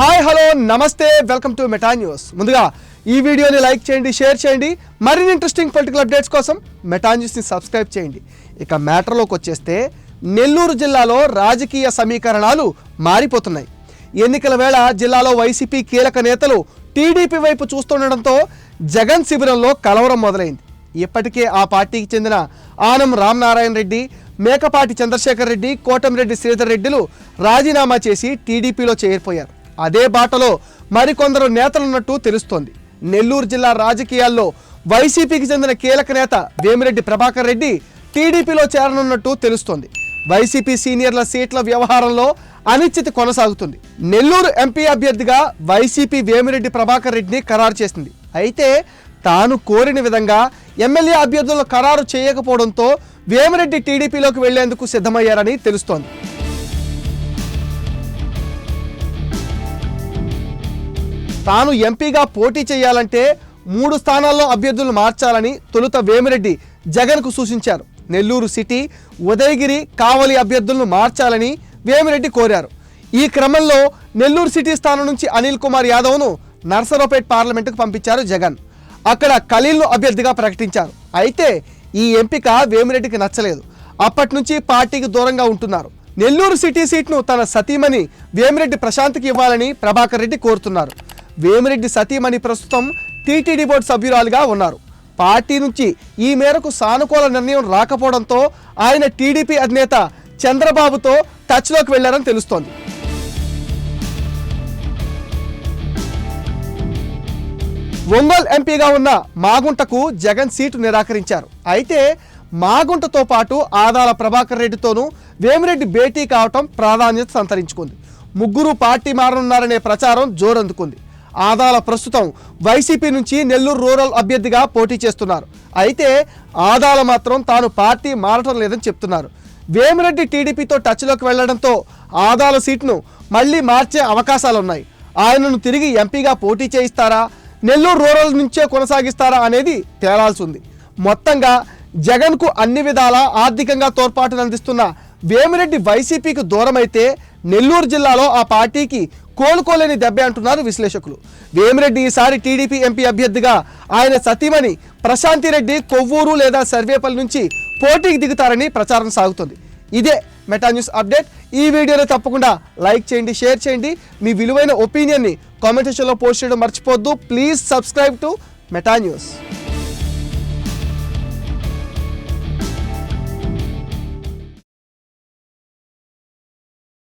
Hi hello నమస్తే welcome to Meta news. ముందుగా ఈ వీడియోని లైక్ చేయండి షేర్ చేయండి. మరిన్ని ఇంట్రెస్టింగ్ పొలిటికల్ అప్డేట్స్ కోసం మెటా న్యూస్ని సబ్స్క్రైబ్ చేయండి. ఇక మ్యాటర్లోకి వచ్చేస్తే నెల్లూరు జిల్లాలో రాజకీయ సమీకరణాలు మారిపోతున్నాయి. ఎన్నికల వేళ జిల్లాలో వైసీపీ కీలక నేతలు టీడీపీ వైపు చూస్తుండడంతో జగన్ శిబిరంలో కలవరం మొదలైంది. ఇప్పటికే ఆ పార్టీకి చెందిన ఆనం రామనారాయణ రెడ్డి మేకపాటి చంద్రశేఖర్ రెడ్డి కోటమిరెడ్డి శ్రీధర్ రెడ్డిలు రాజీనామా చేసి టీడీపీలో చేరిపోయారు. అదే బాటలో మరికొందరు నేతలున్నట్టు తెలుస్తోంది. నెల్లూరు జిల్లా రాజకీయాల్లో వైసీపీకి చెందిన కీలక నేత వేమిరెడ్డి ప్రభాకర్ రెడ్డి టీడీపీలో చేరనున్నట్టు తెలుస్తోంది. వైసీపీ సీనియర్ల సీట్ల వ్యవహారంలో అనిశ్చితి కొనసాగుతుంది. నెల్లూరు ఎంపీ అభ్యర్థిగా వైసీపీ వేమిరెడ్డి ప్రభాకర్ రెడ్డిని ఖరారు చేసింది. అయితే తాను కోరిన విధంగా ఎమ్మెల్యే అభ్యర్థులను ఖరారు చేయకపోవడంతో వేమిరెడ్డి టీడీపీలోకి వెళ్ళేందుకు సిద్ధమయ్యారని తెలుస్తోంది. తాను ఎంపీగా పోటీ చేయాలంటే మూడు స్థానాల్లో అభ్యర్థులు మార్చాలని తొలుత వేమిరెడ్డి జగన్కు సూచించారు. నెల్లూరు సిటీ ఉదయగిరి కావలి అభ్యర్థులను మార్చాలని వేమిరెడ్డి కోరారు. ఈ క్రమంలో నెల్లూరు సిటీ స్థానం నుంచి అనిల్ కుమార్ యాదవ్ను నర్సరావుపేట్ పార్లమెంటుకు పంపించారు జగన్. అక్కడ ఖలీల్ను అభ్యర్థిగా ప్రకటించారు. అయితే ఈ ఎంపిక వేమిరెడ్డికి నచ్చలేదు. అప్పటి నుంచి పార్టీకి దూరంగా ఉంటున్నారు. నెల్లూరు సిటీ సీట్ను తన సతీమణి వేమిరెడ్డి ప్రశాంత్కి ఇవ్వాలని ప్రభాకర్ రెడ్డి కోరుతున్నారు. వేమిరెడ్డి సతీమణి ప్రస్తుతం టీటీడీ బోర్డు సభ్యురాలుగా ఉన్నారు. పార్టీ నుంచి ఈ మేరకు సానుకూల నిర్ణయం రాకపోవడంతో ఆయన టీడీపీ అధినేత చంద్రబాబుతో టచ్లోకి వెళ్ళారని తెలుస్తోంది. ఒంగోలు ఎంపీగా ఉన్న మాగుంటకు జగన్ సీటు నిరాకరించారు. అయితే మాగుంటతో పాటు ఆదాల ప్రభాకర్ రెడ్డితోనూ వేమిరెడ్డి భేటీ కావటం ప్రాధాన్యత సంతరించుకుంది. ముగ్గురు పార్టీ మారనున్నారనే ప్రచారం జోరందుకుంది. ఆదాల ప్రస్తుతం వైసీపీ నుంచి నెల్లూరు రూరల్ అభ్యర్థిగా పోటీ చేస్తున్నారు. అయితే ఆదాల మాత్రం తాను పార్టీ మారటం లేదని చెప్తున్నారు. వేమిరెడ్డి టీడీపీతో టచ్లోకి వెళ్ళడంతో ఆదాల సీట్ను మళ్ళీ మార్చే అవకాశాలున్నాయి. ఆయనను తిరిగి ఎంపీగా పోటీ చేయిస్తారా? నెల్లూరు రూరల్ నుంచే కొనసాగిస్తారా అనేది తేలాల్సి ఉంది మొత్తంగా జగన్కు అన్ని విధాలా ఆర్థికంగా తోడ్పాటును అందిస్తున్న వేమిరెడ్డి వైసీపీకి దూరమైతే నెల్లూరు జిల్లాలో ఆ పార్టీకి కోలుకోలేని దెబ్బే అంటున్నారు విశ్లేషకులు. వేమిరెడ్డి ఈసారి టీడీపీ ఎంపీ అభ్యర్థిగా ఆయన సతీమణి ప్రశాంతిరెడ్డి కొవ్వూరు లేదా సర్వేపల్లి నుంచి పోటీకి దిగుతారని ప్రచారం సాగుతుంది. ఇదే మెటా న్యూస్ అప్డేట్. ఈ వీడియోని తప్పకుండా లైక్ చేయండి షేర్ చేయండి. మీ విలువైన ఒపీనియన్ని కామెంట్ సెక్షన్లో పోస్ట్ చేయడం మర్చిపోద్దు please subscribe to Meta news.